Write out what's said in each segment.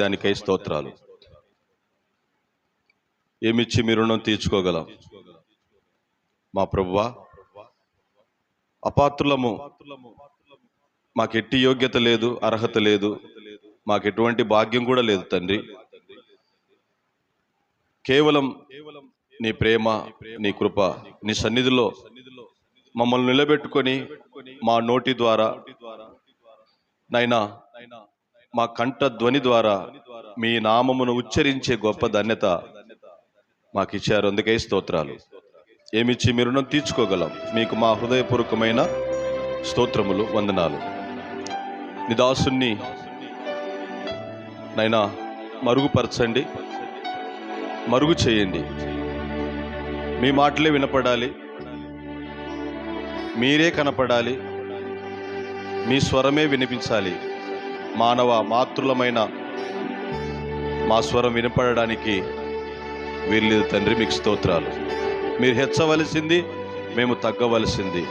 దానికై స్తోత్రాలు. ఏమిచ్చి మీ రుణం తీర్చుకోగలం? మా ప్రభువా అపాత్రులము మాకు ఎట్టి యోగ్యత లేదు అర్హత లేదు మాకు ఎటువంటి భాగ్యం కూడా లేదు తండ్రి. కేవలం నీ ప్రేమ నీ కృప నీ సన్నిధిలో మమ్మల్ని నిలబెట్టుకొని మా నోటి ద్వారా నైనా మా కంఠ ధ్వని ద్వారా మీ నామమును ఉచ్చరించే గొప్ప ధన్యత మాకు ఇచ్చారు అందుకే స్తోత్రాలు. ఏమిచ్చి మీ రుణం తీర్చుకోగలం. మీకు మా హృదయపూర్వకమైన స్తోత్రములు వందనాలు. నిదాసుని నైనా మరుగుపరచండి మరుగు చేయండి. మీ మాటలే వినపడాలి. మీరే కనపడాలి. మీ స్వరమే వినిపించాలి. మానవ మాతృలమైన మా స్వరం వినపడడానికి వీల్లేదు తండ్రి మీకు స్తోత్రాలు. మీరు హెచ్చవలసింది మేము తగ్గవలసింది.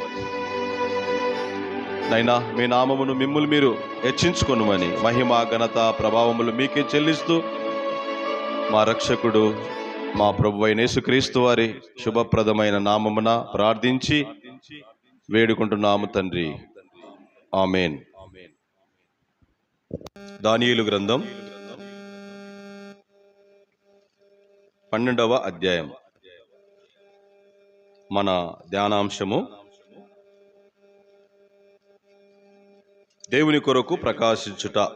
నైనా మీ నామమును మిమ్మల్ని మీరు హెచ్చించుకొనుమని మహిమ ఘనత ప్రభావములు మీకే చెల్లిస్తూ మా రక్షకుడు మా ప్రభు అయిన యేసుక్రీస్తు వారి శుభప్రదమైన నామమున ప్రార్థించి వేడుకుంటున్నాము తండ్రి. ఆమెన్. దానియులు గ్రంథం పన్నెండవ అధ్యాయం. మన ధ్యానాంశము దేవుని కొరకు ప్రకాశించుట.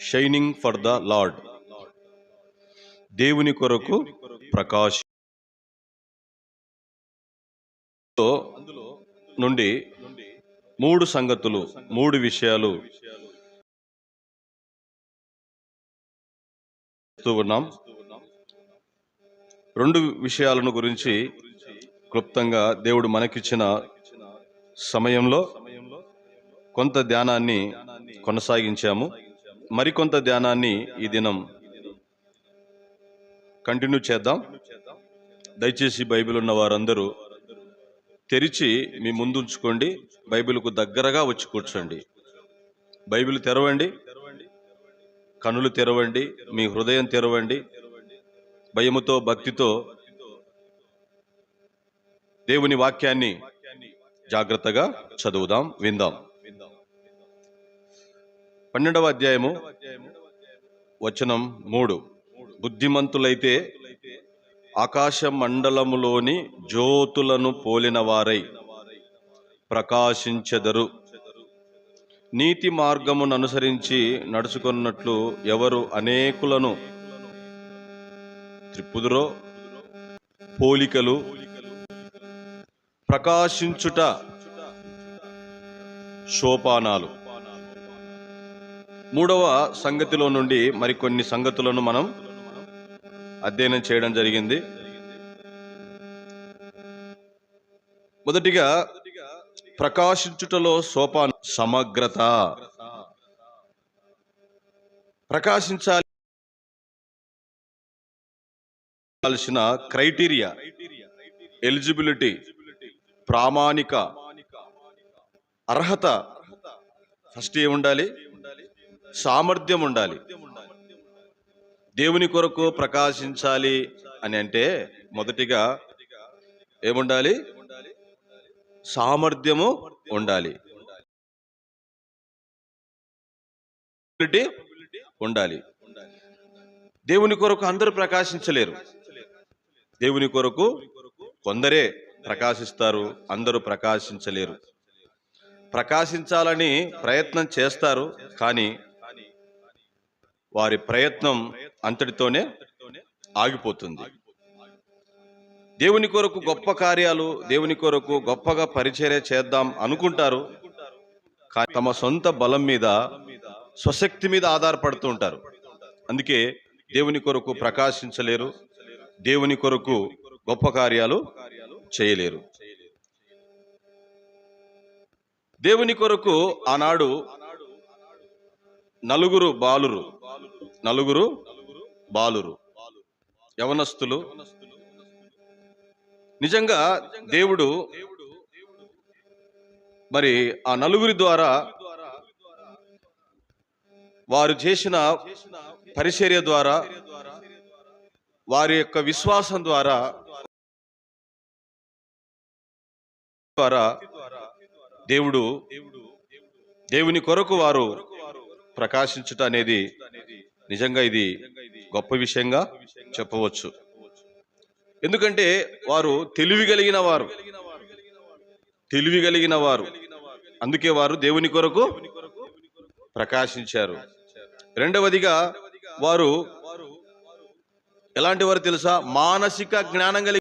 షైనింగ్ ఫర్ ద లార్డ్ దేవుని కొరకు ప్రకాశ నుండి మూడు సంగతులు మూడు విషయాలు ఉన్నాం. రెండు విషయాలను గురించి క్లుప్తంగా దేవుడు మనకిచ్చిన సమయంలో కొంత ధ్యానాన్ని కొనసాగించాము. మరికొంత ధ్యానాన్ని ఈ దినం కంటిన్యూ చేద్దాం. దయచేసి బైబిల్ ఉన్న వారందరూ తెరిచి మీ ముందు ఉంచుకోండి. బైబిల్కు దగ్గరగా వచ్చి కూర్చోండి. బైబిల్ తెరవండి. కనులు తెరవండి. మీ హృదయం తెరవండి. భయముతో భక్తితో దేవుని వాక్యాన్ని జాగ్రత్తగా చదువుదాం విందాం. పన్నెండవ అధ్యాయము వచనం మూడు. బుద్ధిమంతులైతే ఆకాశ మండలములోని జ్యోతులను పోలిన వారై ప్రకాశించెదరు. నీతి మార్గమును అనుసరించి నడుచుకున్నట్లు ఎవరు అనేకులను త్రిపుదురో పోలికలు ప్రకాశించుట సోపానాలు. మూడవ సంగతిలో నుండి మరికొన్ని సంగతులను మనం అధ్యయనం చేయడం జరిగింది. మొదటిగా ప్రకాశించుటలో సోపాన్ సమగ్రత. ప్రకాశించాలి కావాల్సిన క్రైటీరియా ఎలిజిబిలిటీ ప్రామాణిక అర్హత ఫస్ట్ ఏముండాలి? సామర్థ్యం ఉండాలి. దేవుని కొరకు ప్రకాశించాలి అని అంటే మొదటిగా ఏముండాలి? సామర్థ్యము ఉండాలి. ఉండాలి. దేవుని కొరకు అందరూ ప్రకాశించలేరు. దేవుని కొరకు కొందరే ప్రకాశిస్తారు అందరూ ప్రకాశించలేరు. ప్రకాశించాలని ప్రయత్నం చేస్తారు కానీ వారి ప్రయత్నం అంతటితోనే ఆగిపోతుంది. దేవుని కొరకు గొప్ప కార్యాలు దేవుని కొరకు గొప్పగా పరిచర్య చేద్దాం అనుకుంటారు. కానీ తమ సొంత బలం మీద స్వశక్తి మీద ఆధారపడుతూ ఉంటారు. అందుకే దేవుని కొరకు ప్రకాశించలేరు దేవుని కొరకు గొప్ప కార్యాలు చేయలేరు. దేవుని కొరకు ఆనాడు నలుగురు బాలురు నలుగురు బాలురు యవనస్తులు. నిజంగా దేవుడు మరి ఆ నలుగురి ద్వారా వారు చేసిన పరిచర్య ద్వారా వారి యొక్క విశ్వాసం ద్వారా ద్వారా దేవుడు దేవుని కొరకు వారు ప్రకాశించుట అనేది నిజంగా ఇది గొప్ప విషయంగా చెప్పవచ్చు. ఎందుకంటే వారు తెలివి కలిగిన వారు. తెలివి కలిగిన వారు. అందుకే వారు దేవుని కొరకు ప్రకాశించారు. రెండవదిగా వారు ఎలాంటి వారు తెలుసా? మానసిక జ్ఞానం కలిగి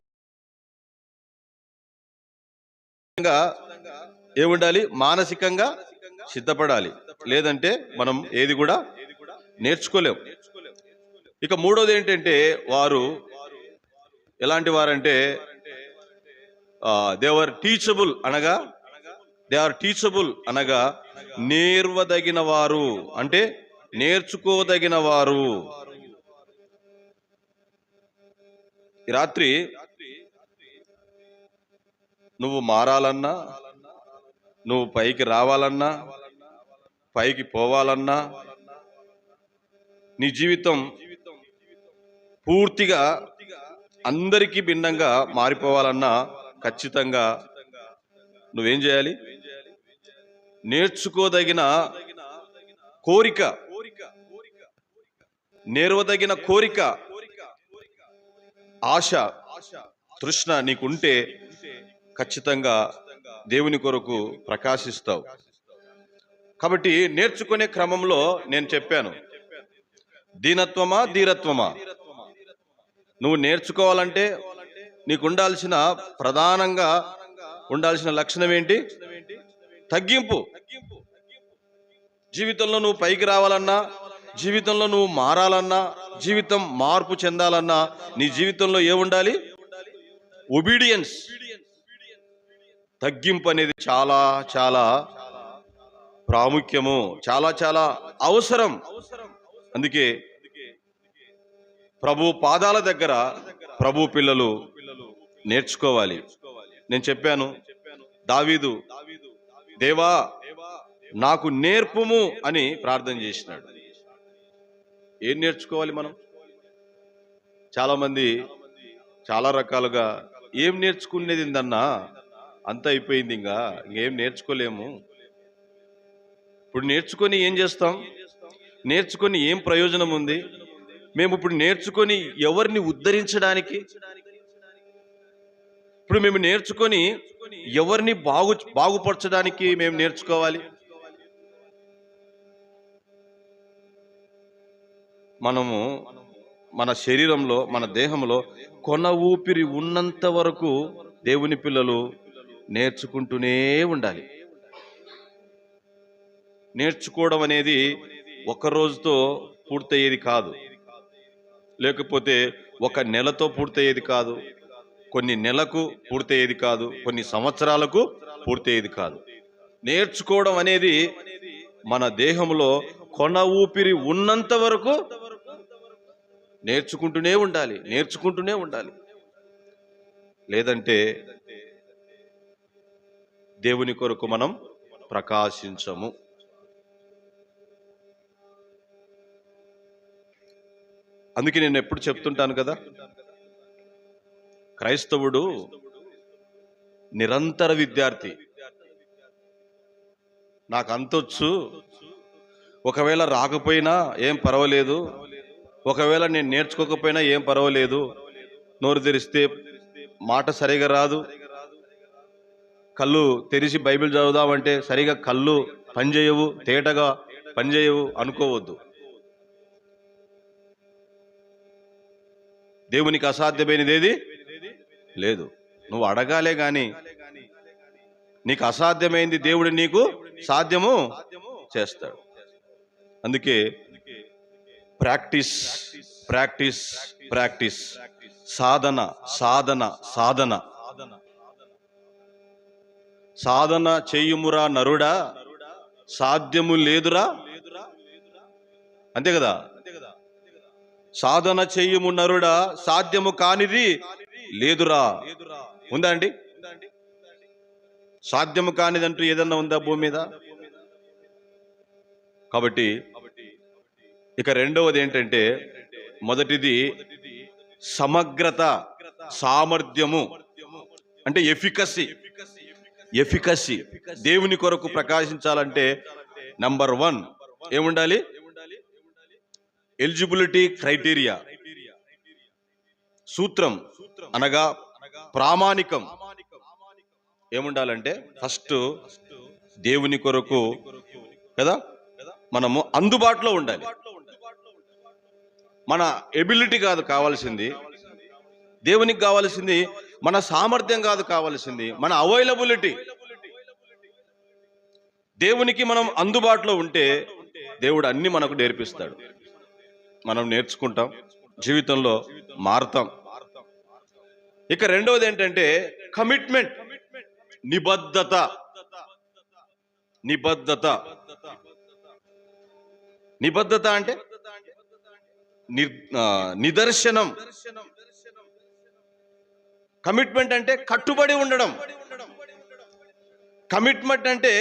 ఏముండాలి? మానసికంగా సిద్ధపడాలి. లేదంటే మనం ఏది కూడా నేర్చుకోలేం ఇక మూడోది ఏంటంటే వారు ఎలాంటి వారంటే దేవర్ టీచబుల్ అనగా దే ఆర్ టీచబుల్ అనగా నేర్వదగిన వారు అంటే నేర్చుకోదగిన వారు రాత్రి నువ్వు మారాలన్నా నువ్వు పైకి రావాలన్నా పైకి పోవాలన్నా నీ జీవితం పూర్తిగా అందరికీ భిన్నంగా మారిపోవాలన్నా ఖచ్చితంగా నువ్వేం చేయాలి? నేర్చుకోదగిన కోరిక నేర్వదగిన కోరిక ఆశ తృష్ణ నీకుంటే ఖచ్చితంగా దేవుని కొరకు ప్రకాశిస్తావు. కాబట్టి నేర్చుకునే క్రమంలో నేను చెప్పాను దీనత్వమా ధీరత్వమా? నువ్వు నేర్చుకోవాలంటే నీకు ఉండాల్సిన ప్రధానంగా ఉండాల్సిన లక్షణం ఏంటి? తగ్గింపు. జీవితంలో నువ్వు పైకి రావాలన్నా జీవితంలో నువ్వు మారాలన్నా జీవితం మార్పు చెందాలన్నా నీ జీవితంలో ఏముండాలి ఒబీడియన్స్ తగ్గింపు అనేది చాలా చాలా ప్రాముఖ్యము చాలా చాలా అవసరం. అందుకే ప్రభు పాదాల దగ్గర ప్రభు పిల్లలు నేర్చుకోవాలి. నేను చెప్పాను దావీదు దేవా నాకు నేర్పుము అని ప్రార్థన చేసినాడు. ఏం నేర్చుకోవాలి మనం? చాలామంది చాలా రకాలుగా ఏం నేర్చుకునేది ఏందన్నా అంత అయిపోయింది ఇంకా ఇంకేం నేర్చుకోలేము. ఇప్పుడు నేర్చుకొని ఏం చేస్తాం? నేర్చుకొని ఏం ప్రయోజనం ఉంది? మేము ఇప్పుడు నేర్చుకొని ఎవరిని ఉద్ధరించడానికి? ఇప్పుడు మేము నేర్చుకొని ఎవరిని బాగు బాగుపరచడానికి మేము నేర్చుకోవాలి? మనము మన శరీరంలో మన దేహంలో కొన ఊపిరి ఉన్నంత వరకు దేవుని పిల్లలు నేర్చుకుంటూనే ఉండాలి. నేర్చుకోవడం అనేది ఒక రోజుతో పూర్తయ్యేది కాదు. లేకపోతే ఒక నెలతో పూర్తయ్యేది కాదు. కొన్ని నెలకు పూర్తయ్యేది కాదు. కొన్ని సంవత్సరాలకు పూర్తయ్యేది కాదు. నేర్చుకోవడం అనేది మన దేహంలో కొన ఊపిరి ఉన్నంత వరకు నేర్చుకుంటూనే ఉండాలి. నేర్చుకుంటూనే ఉండాలి. లేదంటే దేవుని కొరకు మనం ప్రకాశించము. అందుకే నేను ఎప్పుడు చెప్తుంటాను కదా క్రైస్తవుడు నిరంతర విద్యార్థి. నాకు అంతొచ్చు. ఒకవేళ రాకపోయినా ఏం పర్వాలేదు. ఒకవేళ నేను నేర్చుకోకపోయినా ఏం పర్వాలేదు. నోరు తెరిస్తే మాట సరిగా రాదు. కళ్ళు తెరిచి బైబిల్ చదువుదామంటే సరిగా కళ్ళు పనిచేయవు తేటగా పనిచేయవు అనుకోవద్దు. దేవునికి అసాధ్యమైనది ఏది లేదు. నువ్వు అడగాలే గాని నీకు అసాధ్యమైంది దేవుడు నీకు సాధ్యము చేస్తాడు. అందుకే ప్రాక్టీస్ ప్రాక్టీస్ ప్రాక్టీస్. సాధన సాధన సాధన. సాధన చేయుమురా నరుడా? సాధ్యము లేదురా? అంతే కదా? సాధన చేయుము నరుడా సాధ్యము కానిది లేదురా. ఉందా అండి? సాధ్యము కానిదంటూ ఏదన్నా ఉందా భూమి మీద? కాబట్టి ఇక రెండవది ఏంటంటే మొదటిది సమగ్రత సామర్థ్యము. అంటే ఎఫికసీ ఎఫికసీ దేవుని కొరకు ప్రకాశించాలంటే నంబర్ వన్ ఏముండాలి? Eligibility criteria. సూత్రం అనగా ప్రామాణికం. ఏముండాలంటే ఫస్ట్ దేవుని కొరకు కదా? మనము అందుబాటులో ఉండాలి. మన ఎబిలిటీ కాదు కావాల్సింది. దేవునికి కావాల్సింది మన సామర్థ్యం కాదు కావాల్సింది మన అవైలబిలిటీ. దేవునికి మనం అందుబాటులో ఉంటే దేవుడు అన్ని మనకు నేర్పిస్తాడు. మనం నేర్చుకుంటాం జీవితంలో మారుతాం. ఇక రెండవది ఏంటంటే కమిట్మెంట్ నిబద్ధత. నిబద్ధత. నిబద్ధత అంటే నిదర్శనం. కమిట్మెంట్ అంటే కట్టుబడి ఉండడం. కమిట్మెంట్ అంటే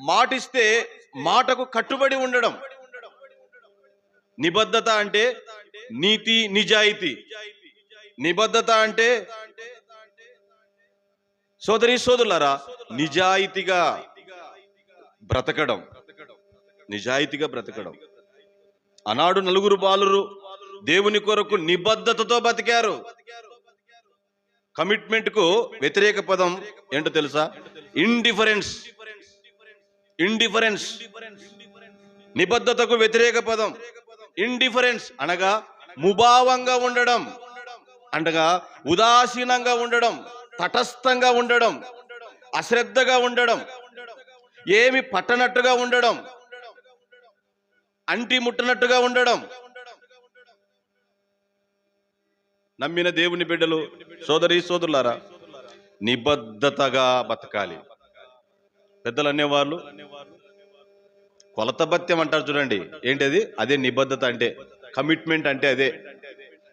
మాటిస్తే మాటకు కట్టుబడి ఉండడం. నిబద్ధత అంటే నీతి నిజాయితీ. నిబద్ధత అంటే సోదరి సోదరులారా నిజాయితీగా బ్రతకడం. నిజాయితీగా బ్రతకడం. ఆనాడు నలుగురు బాలురు దేవుని కొరకు నిబద్ధతతో బతికారు. కమిట్మెంట్కు వ్యతిరేక పదం ఏంటో తెలుసా? ఇండిఫరెన్స్. ఇండిఫరెన్స్. నిబద్ధతకు వ్యతిరేక పదం. ఇండిఫరెన్స్ అనగా ముభావంగా ఉండడం అనగా ఉదాసీనంగా ఉండడం తటస్థంగా ఉండడం అశ్రద్ధగా ఉండడం ఏమి పట్టనట్టుగా ఉండడం అంటి ముట్టనట్టుగా ఉండడం. నమ్మిన దేవుని బిడ్డలు సోదరి సోదరులారా నిబద్ధతగా బతకాలి. పెద్దలు అనేవాళ్ళు కొలతబత్యం అంటారు చూడండి. ఏంటది? అదే నిబద్ధత అంటే కమిట్మెంట్ అంటే అదే.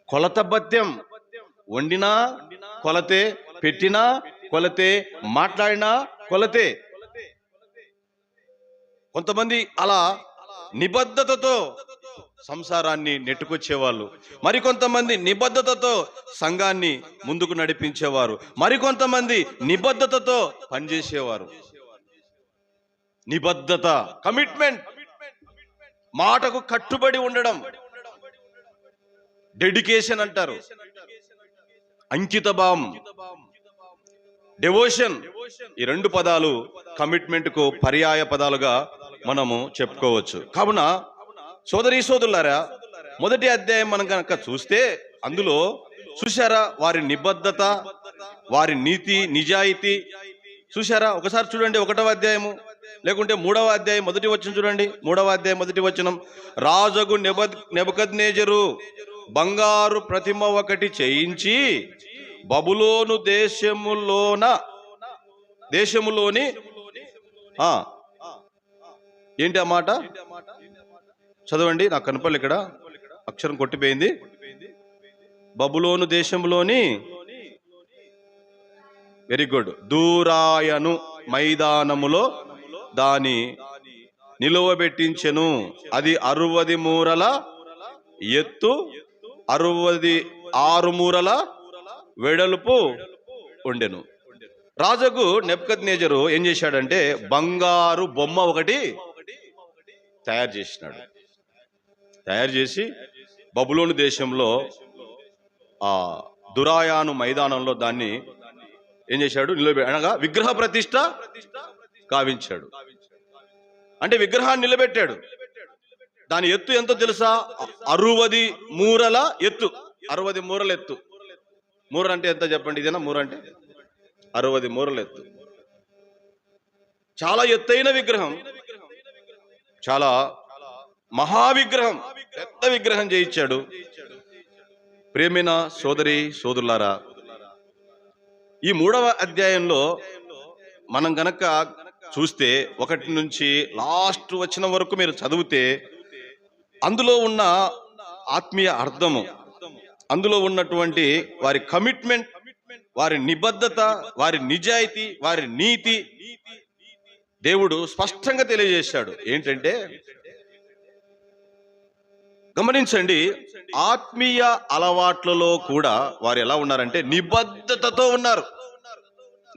కొలతబత్యం వండినా కొలతే పెట్టినా కొలతే మాట్లాడినా కొలతే. కొంతమంది అలా నిబద్ధతతో సంసారాన్ని నెట్టుకొచ్చేవాళ్ళు. మరికొంతమంది నిబద్ధతతో సంఘాన్ని ముందుకు నడిపించేవారు. మరికొంతమంది నిబద్ధతతో పనిచేసేవారు. నిబద్ధత కమిట్మెంట్ మాటకు కట్టుబడి ఉండడం. డెడికేషన్ అంటారు. అంకిత భావం. డెవోషన్ ఈ రెండు పదాలు కమిట్మెంట్కు పర్యాయ పదాలుగా మనము చెప్పుకోవచ్చు. కావున సోదరి సోదరులారా మొదటి అధ్యాయం మనం కనుక చూస్తే అందులో చూశారా వారి నిబద్ధత వారి నీతి నిజాయితీ? చూశారా? ఒకసారి చూడండి ఒకటవ అధ్యాయము. లేకుంటే మూడవ అధ్యాయం మొదటి వచ్చిన చూడండి. మూడవ అధ్యాయం మొదటి వచనం. రాజగు నెబద్ నెబదనేజరు బంగారు ప్రతిమ ఒకటి చేయించి బబులోను దేశములోన దేశములోని ఏంటి ఆ మాట? చదవండి నాకు కనపడలే ఇక్కడ. అక్షరం కొట్టిపోయింది. బబులోను దేశంలోని వెరీ గుడ్. దూరాయను మైదానములో దాని నిలువబెట్టించెను. అది అరవది మూరల ఎత్తు అరవది ఆరు మూరల వెడల్పు ఉండెను. రాజుకు నెప్కత్ నేజరు ఏం చేశాడంటే బంగారు బొమ్మ ఒకటి తయారు చేసినాడు. తయారు చేసి బబులోని దేశంలో ఆ దురాయాను మైదానంలో దాన్ని ఏం చేశాడు? నిలబె అనగా విగ్రహ ప్రతిష్ట కావించాడు. అంటే విగ్రహాన్ని నిలబెట్టాడు. దాని ఎత్తు ఎంతో తెలుసా? అరువది మూరల ఎత్తు. అరవది మూరల ఎత్తు. మూర అంటే ఎంత చెప్పండి ఇదేనా? మూర అంటే అరవది మూరల ఎత్తు. చాలా ఎత్తైన విగ్రహం. చాలా మహావిగ్రహం. పెద్ద విగ్రహం చేయించాడు ప్రేమిన సోదరి సోదరులారా ఈ మూడవ అధ్యాయంలో మనం గనక చూస్తే ఒకటి నుంచి లాస్ట్ వచ్చిన వరకు మీరు చదివితే అందులో ఉన్న ఆత్మీయ అర్థము అందులో ఉన్నటువంటి వారి కమిట్మెంట్ వారి నిబద్ధత వారి నిజాయితీ వారి నీతి దేవుడు స్పష్టంగా తెలియజేశాడు. ఏంటంటే గమనించండి ఆత్మీయ అలవాట్లలో కూడా వారు ఎలా ఉన్నారంటే నిబద్ధతతో ఉన్నారు.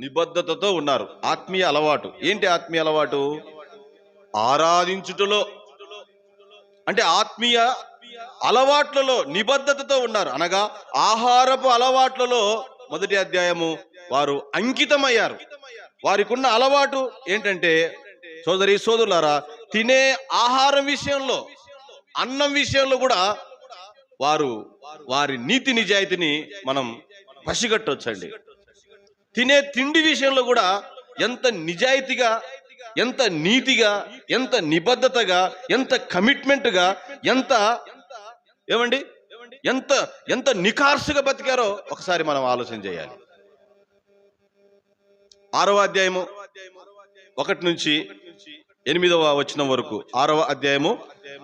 నిబద్ధతతో ఉన్నారు. ఆత్మీయ అలవాటు. ఏంటి ఆత్మీయ అలవాటు? ఆరాధించుటలో. అంటే ఆత్మీయ అలవాట్లలో నిబద్ధతతో ఉన్నారు. అనగా ఆహారపు అలవాట్లలో మొదటి అధ్యాయము వారు అంకితమయ్యారు. వారికి ఉన్న అలవాటు ఏంటంటే సోదరి సోదరులారా తినే ఆహారం విషయంలో అన్నం విషయంలో కూడా వారు వారి నీతి నిజాయితీని మనం పసిగట్టొచ్చండి. తినే తిండి విషయంలో కూడా ఎంత నిజాయితీగా ఎంత నీతిగా ఎంత నిబద్ధతగా ఎంత కమిట్మెంట్గా ఎంత ఏమండి? ఎంత ఎంత నికార్సుగా బతికారో ఒకసారి మనం ఆలోచన చేయాలి. ఆరవ అధ్యాయము ఒకటి నుంచి ఎనిమిదవ వచనం వరకు. ఆరవ అధ్యాయము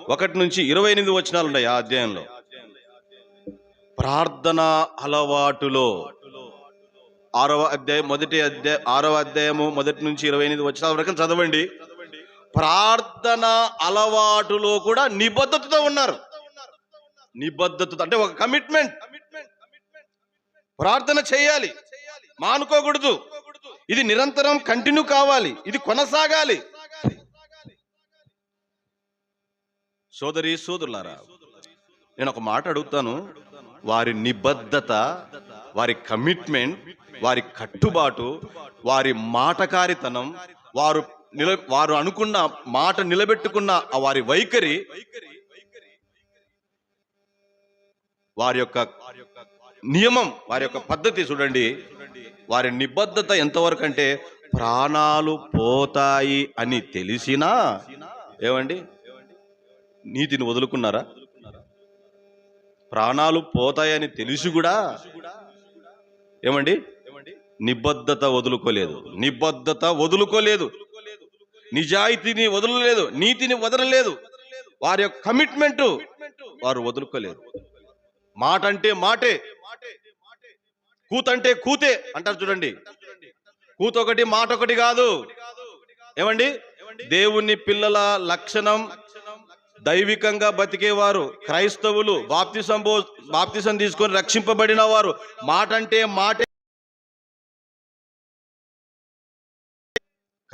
ఒకటి నుంచి ఇరవై ఎనిమిది వచనాలు ఉన్నాయి ఆ అధ్యాయంలో. ప్రార్థన అలవాటులో ఆరవ అధ్యాయం మొదటి అధ్యాయ ఆరవ అధ్యాయము మొదటి నుంచి ఇరవై ఎనిమిది వచ్చిన వరకు చదవండి. ప్రార్థన అలవాటులో కూడా నిబద్ధతతో ఉన్నారు. నిబద్ధత అంటే ఒక కమిట్మెంట్. ప్రార్థన చేయాలి. మానుకోకూడదు. ఇది నిరంతరం కంటిన్యూ కావాలి. ఇది కొనసాగాలి. సోదరి సోదరులారా నేను ఒక మాట అడుగుతాను. వారి నిబద్ధత వారి కమిట్మెంట్ వారి కట్టుబాటు వారి మాటకారితనం వారు నిల వారు అనుకున్న మాట నిలబెట్టుకున్న వారి వైఖరి వారి యొక్క నియమం వారి యొక్క పద్ధతి చూడండి. వారి నిబద్ధత ఎంతవరకు అంటే ప్రాణాలు పోతాయి అని తెలిసినా ఏమండి? నీతిని వదులుకున్నారా? ప్రాణాలు పోతాయని తెలిసి కూడా ఏమండి? నిబద్ధత వదులుకోలేదు. నిబద్ధత వదులుకోలేదు. నిజాయితీని వదలలేదు. నీతిని వదలలేదు. వారి యొక్క కమిట్మెంట్ వారు వదులుకోలేదు. మాట అంటే మాటే కూతంటే కూతే అంటారు చూడండి. కూత ఒకటి మాట ఒకటి కాదు. ఏమండి? దేవుని పిల్లల లక్షణం దైవికంగా బతికేవారు. క్రైస్తవులు బాప్తిసం పో బాప్తిసం తీసుకొని రక్షింపబడిన వారు. మాట అంటే మాటే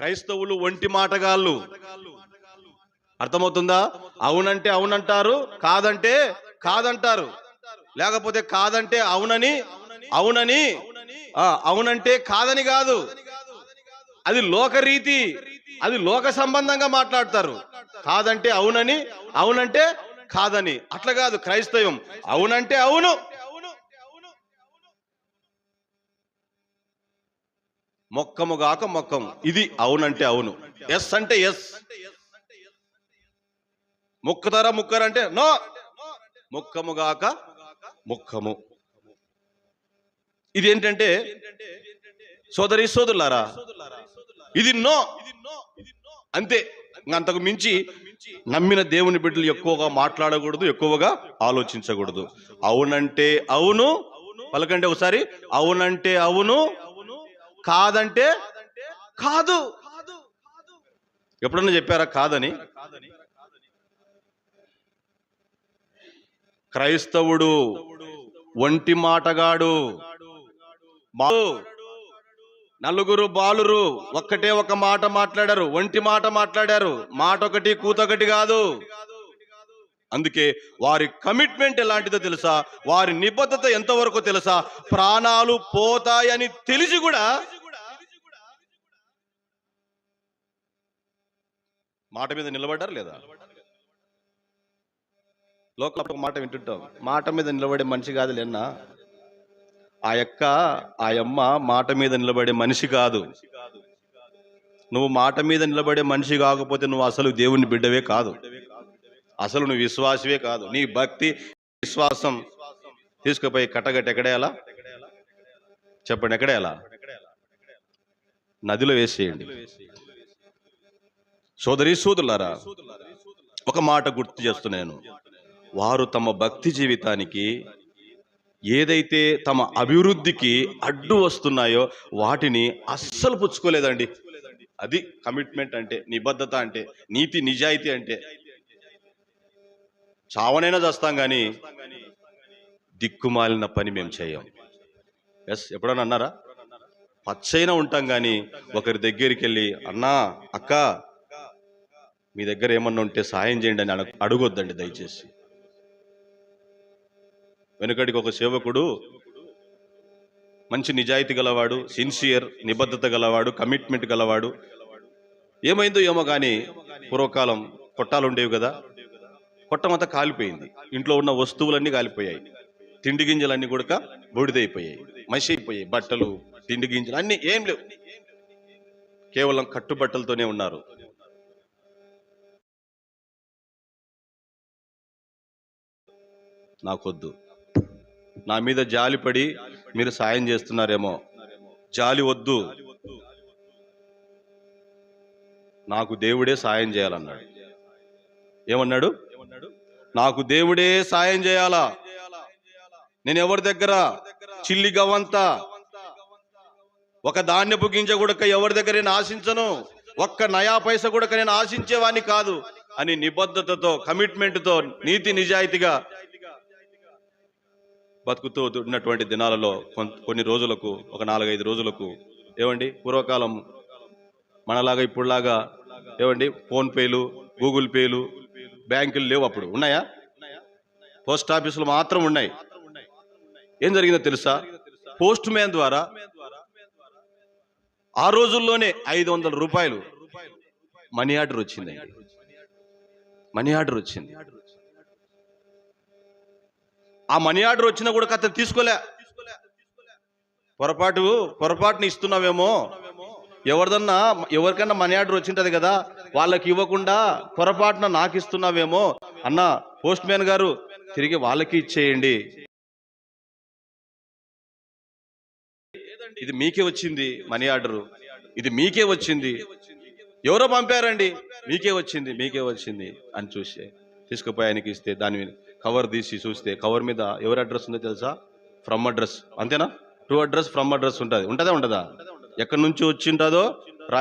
క్రైస్తవులు ఒంటి మాటగాళ్ళు. అర్థమవుతుందా? అవునంటే అవునంటారు కాదంటే కాదంటారు. లేకపోతే కాదంటే అవునని అవునని అవునంటే కాదని కాదు. అది లోకరీతి అది లోక సంబంధంగా మాట్లాడతారు. కాదంటే అవునని అవునంటే కాదని. అట్లా కాదు క్రైస్తవం అవునంటే అవును. మొక్కముగాక మొక్కం. ఇది అవునంటే అవును. ఎస్ అంటే ఎస్. ముక్కతారా ముక్కరంటే నో. ముక్కముగాక ముక్కము. ఇది ఏంటంటే సోదరి సోదరులారా ఇది నో. అంతే. అంతకు మించి నమ్మిన దేవుని బిడ్డలు ఎక్కువగా మాట్లాడకూడదు ఎక్కువగా ఆలోచించకూడదు. అవునంటే అవును. పలకండి ఒకసారి. అవునంటే అవును. కాదంటే కాదు. ఎప్పుడన్నా చెప్పారా కాదని? క్రైస్తవుడు ఒంటి మాటగాడు. నలుగురు బాలురు ఒక్కటే ఒక మాట మాట్లాడారు ఒంటి మాట మాట్లాడారు. మాట ఒకటి కూతొకటి కాదు. అందుకే వారి కమిట్మెంట్ ఎలాంటిదో తెలుసా? వారి నిబద్ధత ఎంతవరకు తెలుసా? ప్రాణాలు పోతాయని తెలిసి కూడా మాట మీద నిలబడ్డారు లేదా? లోకల్ ఒక మాట వింటుంటాం. మాట మీద నిలబడే మనిషి కాదు లేన్నా ఆ యొక్క ఆ అమ్మ మాట మీద నిలబడే మనిషి కాదు. నువ్వు మాట మీద నిలబడే మనిషి కాకపోతే నువ్వు అసలు దేవుని బిడ్డవే కాదు. అసలు నువ్వు విశ్వాసవే కాదు. నీ భక్తి విశ్వాసం తీసుకుపోయి కట్టగట్టి ఎక్కడేయాలా చెప్పండి ఎక్కడేయాలా నదిలో వేసేయండి. సోదరి సోదరులారా ఒక మాట గుర్తు చేస్తున్నాను వారు తమ భక్తి జీవితానికి ఏదైతే తమ అభివృద్ధికి అడ్డు వస్తున్నాయో వాటిని అస్సలు పుచ్చుకోలేదండి. అది కమిట్మెంట్ అంటే నిబద్ధత అంటే నీతి నిజాయితీ అంటే. చావనైనా చేస్తాం కానీ దిక్కుమాలిన పని మేము చేయం. ఎస్ ఎప్పుడన్నా అన్నారా? పచ్చైనా ఉంటాం కానీ ఒకరి దగ్గరికి వెళ్ళి అన్నా అక్క మీ దగ్గర ఏమన్నా ఉంటే సాయం చేయండి అని అడగొద్దండి దయచేసి. వెనుకడికి ఒక సేవకుడు మంచి నిజాయితీ గలవాడు సిన్సియర్ నిబద్ధత గలవాడు కమిట్మెంట్ గలవాడు. ఏమైందో ఏమో కానీ పూర్వకాలం కొట్టాలు ఉండేవి కదా. కొట్టమంతా కాలిపోయింది. ఇంట్లో ఉన్న వస్తువులన్నీ కాలిపోయాయి. తిండి గింజలన్నీ కూడా బూడిదైపోయాయి. మసి అయిపోయాయి బట్టలు తిండి గింజలు అన్నీ ఏం లేవు. కేవలం కట్టుబట్టలతోనే ఉన్నారు. నాకొద్దు. నా మీద జాలి పడి మీరు సాయం చేస్తున్నారేమో. జాలి వద్దు. నాకు దేవుడే సాయం చేయాలన్నాడు. ఏమన్నాడు? నాకు దేవుడే సాయం చేయాలా? నేను ఎవరి దగ్గర? చిల్లి గవ్వంతా. ఒక ధాన్యపు గింజ కూడా ఎవరి దగ్గర నేను ఆశించను? ఒక్క నయా పైస కూడా నేను ఆశించేవాని కాదు అని నిబద్ధతతో కమిట్మెంట్తో నీతి నిజాయితీగా బతుకుతూ ఉన్నటువంటి దినాలలో కొన్ని రోజులకు ఒక నాలుగైదు రోజులకు ఏమండి పూర్వకాలం మనలాగా ఇప్పుడులాగా ఏమండి ఫోన్పేలు గూగుల్ పేలు బ్యాంకులు లేవు అప్పుడు. ఉన్నాయా? పోస్ట్ ఆఫీసులు మాత్రం ఉన్నాయి. ఏం జరిగిందో తెలుసా? పోస్ట్ మ్యాన్ ద్వారా ఆ రోజుల్లోనే ఐదు వందల రూపాయలు మనీ ఆర్డర్ వచ్చింది మనీ ఆర్డర్ వచ్చింది. ఆ మనీ ఆర్డర్ వచ్చినా కూడా అతను తీసుకోలే. పొరపాటు పొరపాటుని ఇస్తున్నావేమో. ఎవరిదన్నా ఎవరికన్నా మనీ ఆర్డర్ వచ్చింటది కదా వాళ్ళకి ఇవ్వకుండా పొరపాటున నాకు ఇస్తున్నావేమో. అన్న పోస్ట్ మ్యాన్ గారు తిరిగి వాళ్ళకి ఇచ్చేయండి. ఇది మీకే వచ్చింది మనీ ఆర్డర్. ఇది మీకే వచ్చింది. ఎవరో పంపారండి. మీకే వచ్చింది మీకే వచ్చింది అని చూసి తీసుకుపోయి ఆయనకి ఇస్తే దాని మీద కవర్ తీసి చూస్తే కవర్ మీద ఎవరి అడ్రస్ ఉందో తెలుసా? ఫ్రమ్ అడ్రస్ అంతేనా? టూ అడ్రస్ ఫ్రమ్ అడ్రస్ ఉంటుంది. ఉంటుందా ఉంటుందా ఎక్కడి నుంచి వచ్చి ఉంటుందో